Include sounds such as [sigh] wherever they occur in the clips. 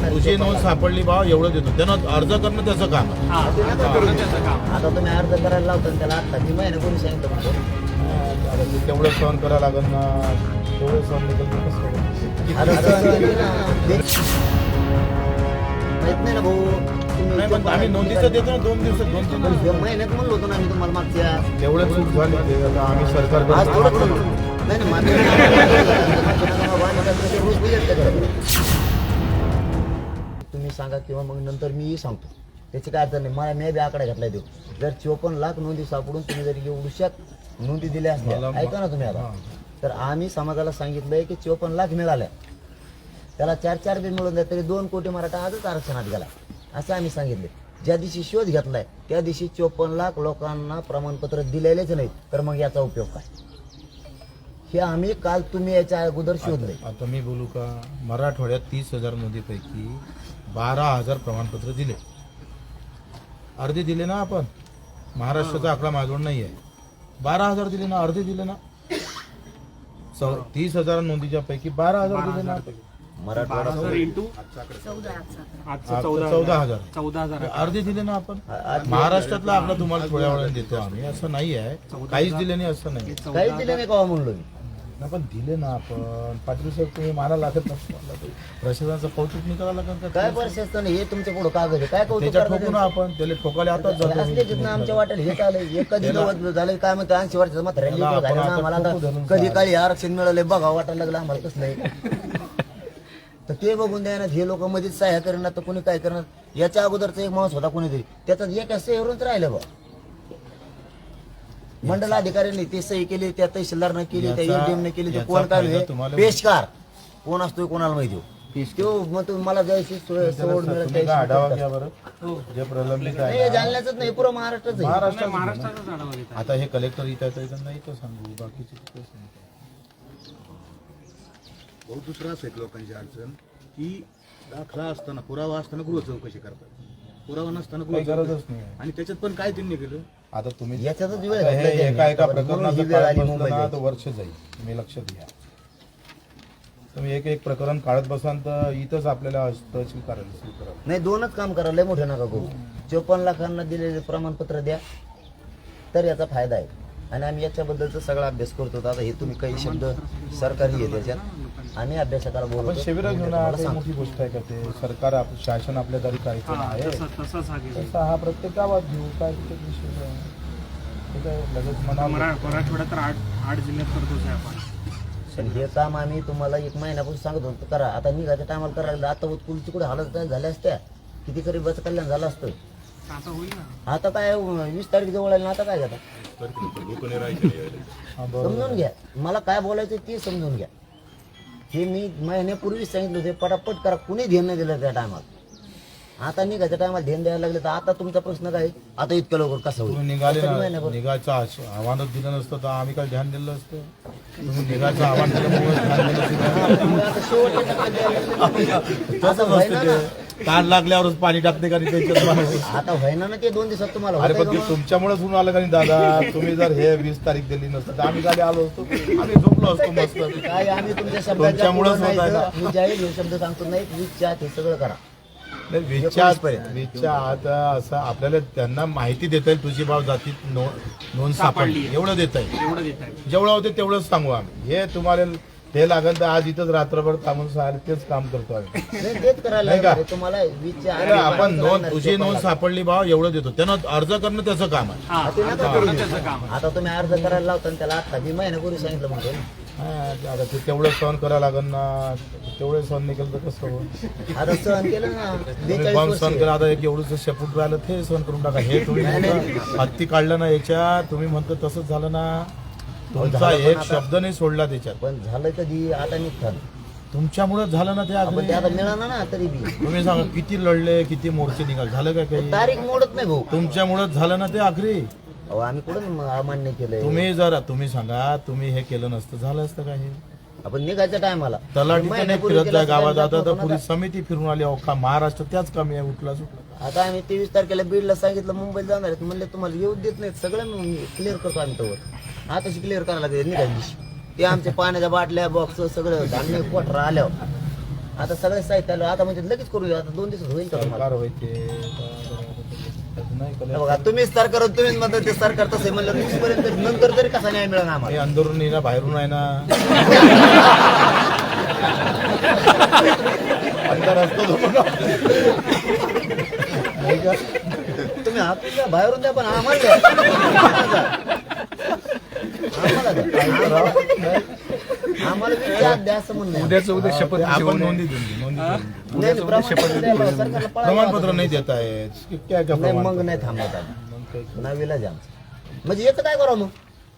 नोंद तुझी नोंद सापडली बा एवढं देतो त्यानं अर्ज करणं त्याचं काम आहे हा. त्याचं काम. आता तुम्ही अर्ज करायला लावता आणि त्याला आता मी महिना कोणी सांगितलं म्हणतो आता ते तेवढं सहन करावं लागेल ना तेवढं सहन निघेल तर कसं होईल? आता सहन केली ना. दे- माहीत नाही ना भाऊ तुम्ही नाही पण आम्ही नोंदीचं देतो ना दोन दिवसात दोन तीन पण दिवसात. हे महिन्यात म्हणलो होतो ना आम्ही तुम्हाला मागच्या तेवढं चूक झाली ते आता आम्ही आज सरकार थोडं नाही नाही सांगा किंवा मग नंतर मी सांगतो. त्याची काय अडचण नाही. मला मी बी आकडा घातलाय देऊ. जर चोपन्न लाख नोंदी सापडून तुम्ही जर एवढ्यात नोंदी दिल्या असल्या ऐका ना तुम्ही आता. तर आम्ही समाजाला सांगितलंय की चोपन्न लाख मिळाल्या. त्याला चार चार बी मिळून द्या तरी दोन कोटी मराठा आजच आरक्षणात गेला. असं आम्ही सांगितले ज्या दिवशी शोध घेतलाय त्या दिवशी चोपन्न लाख लोकांना प्रमाणपत्र दिलेलेच नाहीत. तर मग याचा उपयोग काय? हे आम्ही काल तुम्ही याच्या अगोदर शोधले. आता मी बोलू का मराठवाड्यात तीस हजार नोंदीपैकी बारा हजार प्रमाणपत्र दिले. अर्धे दिले ना आपण? महाराष्ट्राचा आकडा माझ्याजवळ नाही आहे. बारा हजार दिले ना अर्धे दिले ना? तीस हजार नोंदीच्या पैकी बारा हजार दिले ना? मराठवाडा इंटू? आजचं चौदा चौदा हजार. चौदा हजार. आहे. अर्धे दिले ना आपण? महाराष्ट्रातला आपला तुम्हाला थोड्या वेळाने देतो आम्ही. असं नाही आहे. काहीच दिले नाही असं नाही काहीच दिले नाही का म्हणलो मी? ना पण दिले ना आपण. पाटील साहेब तुम्ही माना लागत नसतो प्रशासनाचं कौतुक नाही करावं लागेल का? काय प्रशासन हे तुमच्यापुढे कागद आहे? काय कौतुक त्याच्या करता ठोकू ना आपण. त्याला ठोकायला आताच त्याचं? जातो असले जिथनं आमच्या वाटेल हे चालू आहे. एक कधी नव्वद झालं काय म्हणतो ऐंशी वर्षाचं मात्र त्याला आपण झालं ना आता आम्हाला ठोकू आता धरून कधी. काळी आरक्षण मिळालंय बघा वाटायला लागलं आम्हाला कसलं आहे. तर ते बघून द्या ना हे लोक मध्येच सह्या करणार तर कोणी काय करणार? याच्या अगोदरचा एक माणूस होता कोणीतरी. त्याच्यात एक सहीवरूनच राहिलं बा. मंडल अधिकाऱ्यांनी ते सही केली त्या तहसीलदारनं केली त्या याचा- एमडीएम ने केली ते याचा कोण काय फायदा हे? पेशकार कोण असतोय कोणाला माहिती हो. तो मग मला जायची सोय सवड मिळत तुम्ही काय जायची. आढावा घ्या बरं जे प्रलंबित नाही हे आहे जालन्याचंच नाही पुरं महाराष्ट्राचं आहे. महाराष्ट्रात महाराष्ट्राचाच आढावा घेत आहे. आता हे कलेक्टर इथं नाही तर सांगू बाकीचे सांगू. बहुत दुसरं लोकांची अडचण की दाखला असताना पुरावा असताना गृह चौकशी करतात पुरावा नसताना काही गरजच नाही. आणि त्याच्यात पण काय त्यांनी केलं? आता तुम्ही याच्यातच वेळ आता हे घातला त्यांनी. एका एका म्हणून ही प्रकरणाचं वेळ काढत आली बसलं मुंबईला. ना तर वर्ष जाईल. तुम्ही लक्षात घ्या तुम्ही एक एक प्रकरण काढत बसाल तर इथंच आपल्याला तहसील करायला सुरू करावं. नाही दोनच काम करा. लय मोठे नका करू. चोपन्न लाखांना दिलेले प्रमाणपत्र द्या. तर याचा फायदा आहे. आणि आम्ही याच्याबद्दलचा सगळा अभ्यास करतो. आता हे तुम्ही काही शब्द सरकारी आहे त्याच्यात आम्ही अभ्यासकाला पण बोलतो शिबिर घेऊन हा. मोठी गोष्ट आहे का ते? सरकार आप- शासन आपल्या दारी कार्यक्रम हा, आहे तसं- तसंच हा गेला. तसा हा प्रत्येक गावात घेऊ काय विषय. ठीक आहे लगेच मनावर मरा- मराठवाड्यात तर आठ आठ जिल्ह्यात करतोच आहे आपण. पण हे काम आम्ही तुम्हाला एक महिन्यापासून सांगत होतो. करा. आता निघायच्या टायमाला करायला लागलं. आता उत्कुलची कुठे हालत काय झाल्या असत्या? किती गरीबाचं कल्याण झालं असतं. आता होईल ना. आता काय वीस तारीख जवळ आली ना आता काय घेता? हा, बरोबर. समजून घ्या. मला काय बोलायचं ते समजून घ्या. हे मी महिन्यापूर्वीच सांगितलं होते पटापट करा कुणी ध्यान नाही दिलं त्या टायमात आता निघायच्या टायमाला ध्यान द्यायला लागले तर आता तुमचा प्रश्न काय आता इतकं लवकर कसं तुम्ही होईल निघाले तरी ना महिन्याभर. निघायचं आश- आव्हानच दिलं नसतं तर आम्ही काय ध्यान दिलं असतं तुम्ही निघायचं आव्हान दिल्यामुळे ध्यान दिलं असतं. तुम्ही आता शेवटच्या टप्प्यात द्यायला लागले. [laughs] आता तसंच व्हायना असतं ना. ताण लागल्यावरच पाणी टाकते का त्याच्यात. आता व्हायना ना ते दोन दिवसात तुम्हाला अरे होतंय पण का ते मग? तुमच्यामुळेच होऊन आलं का नाही दादा? तुम्ही जर हे वीस तारीख दिली नसतं तर आम्ही गाडी आलो असतो. आम्ही झोपलो असतो मस्त. काय आम्ही तुमच्या शब्दाच्या तुमच्यामुळंच पुढं नाही होत आहे ना. तर मी जाहीर हे शब्द सांगतो नाही वीस चार हे सगळं करा. नाही, वीसच्या वीसच्या आत असं आपल्याला त्यांना माहिती देता येईल तुझी भाव जातीत नो- नोंद सापडली. सापडली. एवढं देता येईल. एवढं देत आहे जेवढं होते तेवढंच सांगू आम्ही. हे तुम्हाला हे लागेल तर आज इथंच रात्रभर थांबून सांगायला तेच काम करतो आम्ही. नाही तेच करायला नाही का? लागणार आहे. तुम्हाला आपण नोंद तुझी नोंद. सापडली भाव एवढं देतो. त्यानं अर्ज करणं त्याचं काम आहे. हा ते नका आता करू. त्याचं काम. आता तुम्ही अर्ज करायला लावता आणि त्याला आता मी महिन्यापूर्वी सांगितलं म्हणतो ना. हा, आता ते तेवढं सहन करावं लागेल ना. तेवढं सहन निघेल तर कसं होईल? आता सहन केलं ना. तुम्ही बेचाळीस पण वर्ष सहन करा. आता एक एवढंच शेपूट राहिलं ते सहन करून टाका. हे तुम्ही म्हणता, हत्ती काढलं ना याच्यात. तुम्ही म्हणतो तसंच झालं ना. तुमचा एक शब्द नाही सोडला त्याच्यात. पण झालं कधी आता निघतात. तुमच्यामुळे झालं ना ते आपण ते आता. मिळालं ना तरी बी. तुम्ही सांगा किती लढले किती मोर्चे निघाल? झालं का काही? तारीख मोडत नाही भाऊ. तुमच्यामुळेच झालं ना ते आखरी? अहो आम्ही कुठं अमान्य केलंय? तुम्ही जर तुम्ही सांगा तुम्ही हे केलं नसतं झालं असतं का हे आपण निघायच्या टायमाला. तलाठी नाही फिरत जाय गावात. आता तर पोलीस समिती फिरून आली अहो का महाराष्ट्र त्याच कमी आहे उठला सुटला आता आम्ही तेवीस तारखेला बीडला सांगितलं मुंबईला जाणार आहेत. म्हणले तुम्हाला येऊ देत नाहीत सगळं क्लिअर करतो आम्ही तोवर. आताशी क्लिअर करायला लागेल निघायची ते आमच्या पाण्याच्या बाटल्या बॉक्स सगळं धान्य कोठरा आल्यावर आता सगळे साहित्य आलं आता म्हणजे लगेच करू आता दोन दिवसात होईल का तुम्हाला होते हे. बघा तुम्हीच सरकार तुम्हीच म्हणता ते सरकार तसं म्हणलं तिथपर्यंत नंतर तरी कसा न्याय मिळणार हे आम्हाला अंदरून आहे ना बाहेरून आहे ना अंदर असतो तो बघा. नाही का? तुम्ही द्या बाहेरून द्या पण आम्हाला द्या. आम्हाला द्या. असं म्हणणं आहे. उद्याच उद्या शपथ आपण नोंदी देऊन देऊ, नोंदी देऊन देऊ. नाही, प्रमाणपत्र द्या बा, सरकारला पळायला प्रमाणपत्र नाही देत आहेत काय काय नाही मग? नाही थांबवत आम्ही. नवीला जाम म्हणजे एक काय करावं मग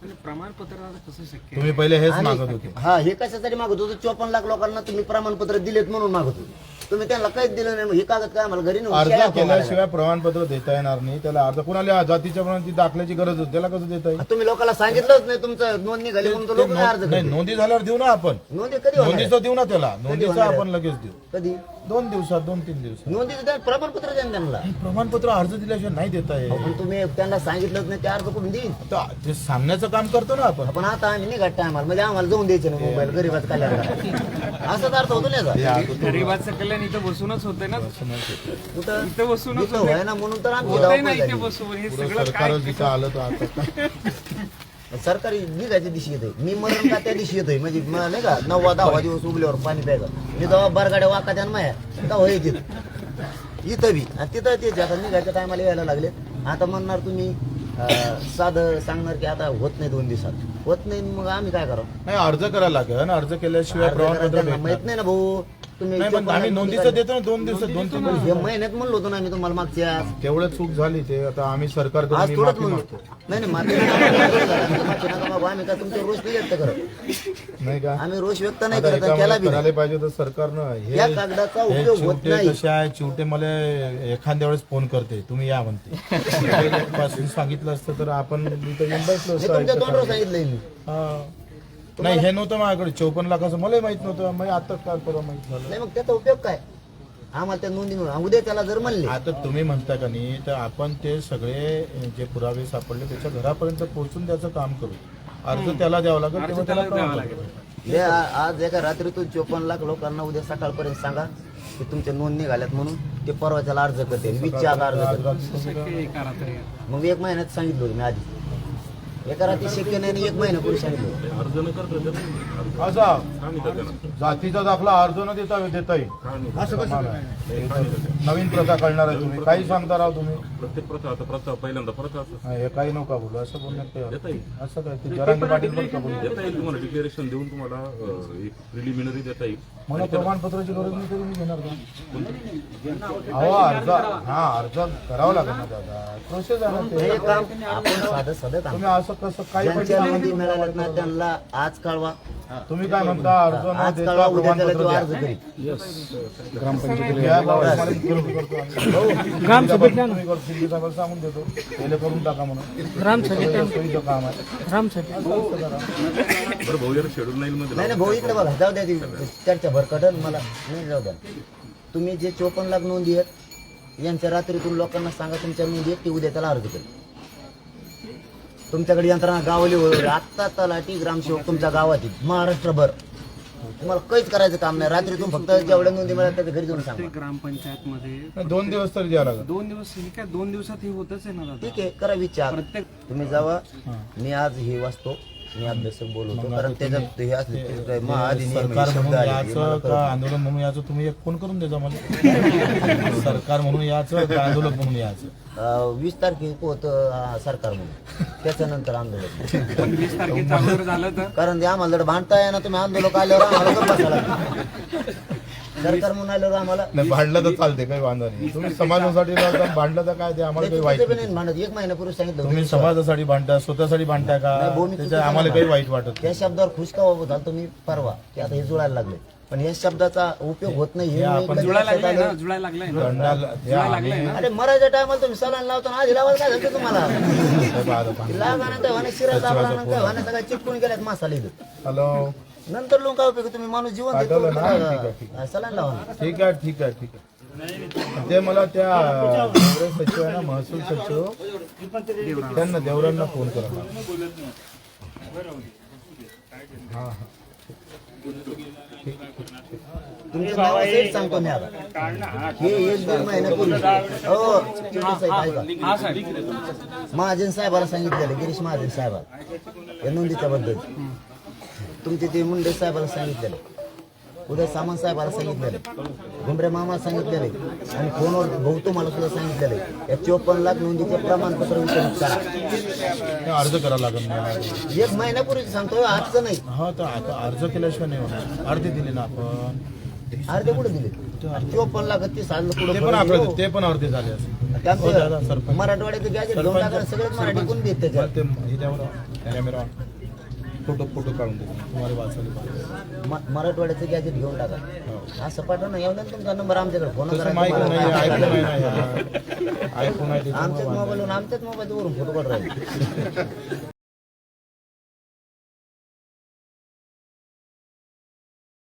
म्हणजे प्रमाणपत्र आता कसं शक्य आहे? तुम्ही पहिले हेच आणि- मागत होते हा हे कशासाठी मागत होतो चोपन्न लाख लोकांना तुम्ही प्रमाणपत्र दिलेत म्हणून मागत होतो तुम्ही त्यांना काहीच दिलं नाही मग हे कागद काय आम्हाला घरी नेऊन अर्ज शेळ्या केल्याशिवाय प्रमाणपत्र देता येणार नाही. त्याला अर्ज कुणाला जातीच्या प्रमाणात दाखल्याची गरज होती त्याला कसं देता येईल. तुम्ही लोकांना सांगितलंच नाही तुमचं नोंदणी झाली म्हणून लोक नाही अर्ज नाही करतील. नोंदी झाल्यावर देऊ ना आपण. नोंदी कधी होणार? नोंदीचं देऊ ना त्याला. नोंदीचं होणार? आहे? आपण लगेच देऊ. कधी? दोन दिवसात दोन तीन दिवसात. नोंदीचं द्या प्रमाणपत्र द्या ना त्यांना. हे प्रमाणपत्र अर्ज दिल्याशिवाय नाही देता येईल पण तुम्ही त्यांना सांगितलंच नाही ते अर्ज कुठून देईन आता ते सांगण्याचं काम करतो ना आपण. आपण आता आम्ही निघाट टायमाला म्हणजे आम्हाला जाऊन द्यायचे ना मोबाईल गरीबाच कल्याण [laughs] असाच अर्थ होतो ना याचा. हे गरिबाचं कल्याण इथं बसूनच होतंय ना. कुठं? इथं बसूनच इथं होतंय. व्हाय ना म्हणून तर आमची होतंय ना धावपळ इथे झाली. बसून. हे सगळं आलं तर आता. [laughs] सरकारी निघायच्या दिवशी येतोय. मी मरण का त्या दिवशी येतोय? म्हणजे मला नाही का नववा दहावा दिवस उगल्यावर पाणी प्यायचं. मी जेव्हा बरगाड्या वाका त्यानं माया. तेव्हा हे तिथं? इथं बी. आणि तिथं तेच आता निघायच्या टायमाला यायला लागले. आता म्हणणार तुम्ही साधं सांगणार की आता होत नाही दोन दिवसात. होत नाही मग आम्ही काय करावं? नाही अर्ज करायला लागेल. अर्ज केल्याशिवाय अर्ज करायला प्रमाणपत्र त्यांना भेटणार. माहीत नाही ना भाऊ. तुम्ही नाही पण आम्ही नोंदीचं देतो ना दोन दिवसात दोन तीन दिवस हे महिन्यात म्हणलो होतो ना आम्ही तुम्हाला मागच्या तेवढं चूक झाली ते आता आम्ही सरकार आज थोडंच माफी म्हणलो मागतो. नाही नाही माफी नका माफी नका मागू. आम्ही काय तुमचे रोष नाही व्यक्त करत. नाही का? आम्ही रोष व्यक्त नाही आता करत आणि केला याच्यामध्ये बी नाही. करायला पाहिजे तर सरकारनं. हे या कागदाचा हे उपयोग होत चिवटे नाही. कसे आहे चिवटे मला एखाद्या वेळेस फोन करते. तुम्ही या म्हणते. [laughs] सांगितलं असतं तर आपण इथं येऊन बसलो हे असतो तुमच्या तोंडावर. सांगितलंय मी. हा. नाही हे नव्हतं माझ्याकडे. चौपन्न लाखाचं मला माहीत नव्हतं. मग आता काय परवा माहीत झालं. नाही मग त्याचा उपयोग काय? आम्हाला त्या नोंदी उद्या त्याला जर म्हणले आता तुम्ही म्हणता का नाही तर आपण ते सगळे जे पुरावे सापडले त्याच्या घरापर्यंत पोहोचून त्याचं काम करू. अर्ज त्याला द्यावा लागेल तेव्हा त्याला. हे आ- आज एका रात्रीतून चोपन्न लाख लोकांना उद्या सकाळपर्यंत सांगा की तुमच्या नोंदणी घाल्यात म्हणून ते परवाच्याला अर्ज करते वीसच्या अर्ज करते मग एक महिन्यात सांगितलं होतं मी आधी. एका रात्री शक्य नाही आणि एक महिन्यापूर्वी सांगितलं. होतं. असा. जातीचा दाखला अर्ज न देता देता येईल असं कसं. नवीन प्रथा कळणार आहे तुम्ही. काही सांगता राव तुम्ही. प्रत्येक प्रथा आता प्रथा पहिल्यांदा प्रथा असं. हा, हे काही नका बोलू. असं बोलण्यात अर्थ देता येईल. असं काय? ते जरांगे पाटील पण का बोलू. देता येईल तुम्हाला डिक्लेरेशन देऊन तुम्हाला अं, एक प्रिलिमिनरी देता येईल मला प्रमाणपत्राची गरज नाही तरी मी घेणार का? अहो अर्ज हा अर्ज करावा लागेल ना दादा. प्रोसेस आहे ना हे ते काम आपण साधं साधं काम तुम्ही असं कसं ज्यांच्या मिळाल्यात ना त्यांना आज कळवा. तुम्ही काय म्हणता अर्ज न आज देता कळवा उद्या त्याला प्रमाणपत्र तो द्या. अर्ज करील या बाबा, मला विरोध करतो आम्ही. ग्रामसभेत द्या ना. तुम्ही करू, शिंदे साहेबांना सांगून देतो. पहिले करून टाका म्हणून. ग्रामसभेत द्या. सोयीचं काम आहे. ग्रामसभेत असं करा. बरं भाऊ जरा शेड्यूल नाईल मध्ये नाही नाही भाऊ इकडे बघा जाऊ द्या ती चर्चा भरकटल मला. नाही जाऊ द्या. तुम्ही जे चोपन्न लाख नोंदी आहेत यांच्या रात्रीतून लोकांना सांगा तुमच्या नोंदी आहेत ती उद्या त्याला अर्ज करेल तुमच्याकडे यंत्रणा गावली वगैरे आत्ता तलाठी ग्रामसेवक तुमच्या गावात आहेत, महाराष्ट्रभर. तुम्हाला काहीच करायचं काम नाही. रात्रीतून फक्त जेवढ्या नोंदी मिळाल्या त्याच्या घरी जाऊन सांगा. प्रत्येक ग्रामपंचायत मध्ये दोन दिवस तरी द्यावं लागेल. दोन दिवस हे काय दोन दिवसात हे होतच आहे ना दादा? ठीक आहे करा विचार. प्रत्येक तुम्ही जावा. मी आज हे वाचतो. मी अभ्यासक बोलवतो कारण त्याच्यात हे असले ते काय महाअधिनियम सरकार शब्द म्हणून आले, हे मला याचं कळत का आंदोलन म्हणून याचं तुम्ही एक फोन करून द्यायचा मला. [laughs] सरकार म्हणून याचं का आंदोलन म्हणून याचं? अं, वीस तारखेक होतं अं, सरकार म्हणून. त्याच्यानंतर आंदोलन. पण वीस तारखेच्या अगोदर झालं तर? कारण ते आम्हाला जर भांडताय ना तुम्ही आंदोलक आल्यावर आम्हाला गप्प बसायला. सरकार म्हणून आल्यावर आम्हाला नाही भांडलं तर चालते काही वांधा नाही तुम्ही समाजासाठी लढता, भांडलं तर काय ते आम्हाला काही वाईट नाही. भांडत एक महिन्यापूर्वी सांगितलं तुम्ही होतं. समाजासाठी भांडता स्वतःसाठी भांडताय का नाही, भाऊ, मी त्याच्या चुकीचं आम्हाला काही वाईट वाटत त्या नाही. शब्दावर खुश का होत झालं तुम्ही परवा की आता हे जुळायला लागले पण या शब्दाचा उपयोग होत नाही हे हे मी आपण कधी जुळायला लक्षात लागलाय आलं. ना जुळायला लागलाय ना दंडाला जुळायला आम्ही- लागलाय ना अरे मराठ्या टायमाला तुम्ही सलान लावताना आधी लावायला काय झालं तुम्हाला आता. लागानंतर वाने शिरा सगळ्या चिटकून गेल्यात मसाले इथं. हॅलो नंतर लोक काय उपयोग तुम्ही माणूस जीवन पाठवलं ना? ठीक आहे, लावा. ठीक आहे ठीक आहे ठीक आहे. ते मला त्या काँग्रेस सचिव आहे ना महसूल सचिव. त्यांना देवरांना फोन करा. हा हा. सांगतो मी आता. हे एक दोन महिन्यापूर्वी हो चिमटे साहेब ऐका. हा महाजन साहेबाला सांगितलेलं गिरीश महाजन साहेबाला. या नोंदीच्या बद्दल तुमचे ते मुंडे साहेबाला सांगितलेलं. उदय सामंत साहेबाला सांगितलेलं. घुमरे मामाला सांगितलेलं. आणि फोनवर भाऊ तुम्हाला सुद्धा सांगितलेलं. या चोपन्न लाख नोंदीचे प्रमाणपत्र वितरित करा. अर्ज करावं लागेल एक महिन्यापूर्वी सांगतो आजचं नाही. हा तर आता अर्ज केल्याशिवाय नाही होणार. अर्धे दिले ना आपण? अर्धे कुठे दिले? चोपन्न लाख तीस हजार ते पण आपलं कुठे ते पण अर्धे झाले असे हो दादा सरपंच. मराठवाड्याचं गॅजेट घेऊन सगळं मराठी कोण देत त्याच्यात ते. हे द्यावर कॅमेरा फोटो फोटो काढून दे तुम्हाला वाचायला पाहिजे. म- मराठवाड्याचं गॅजेट घेऊन टाका हो. असं पाठव ना येऊन द्या तुमचा नंबर आमच्याकडे फोन तसं माहिती नाही ऐकून नाही ना यार. ऐकून आहे आमच्याच मोबाईलवरून आमच्याच मोबाईलवरून फोटो काढून राहिले [laughs]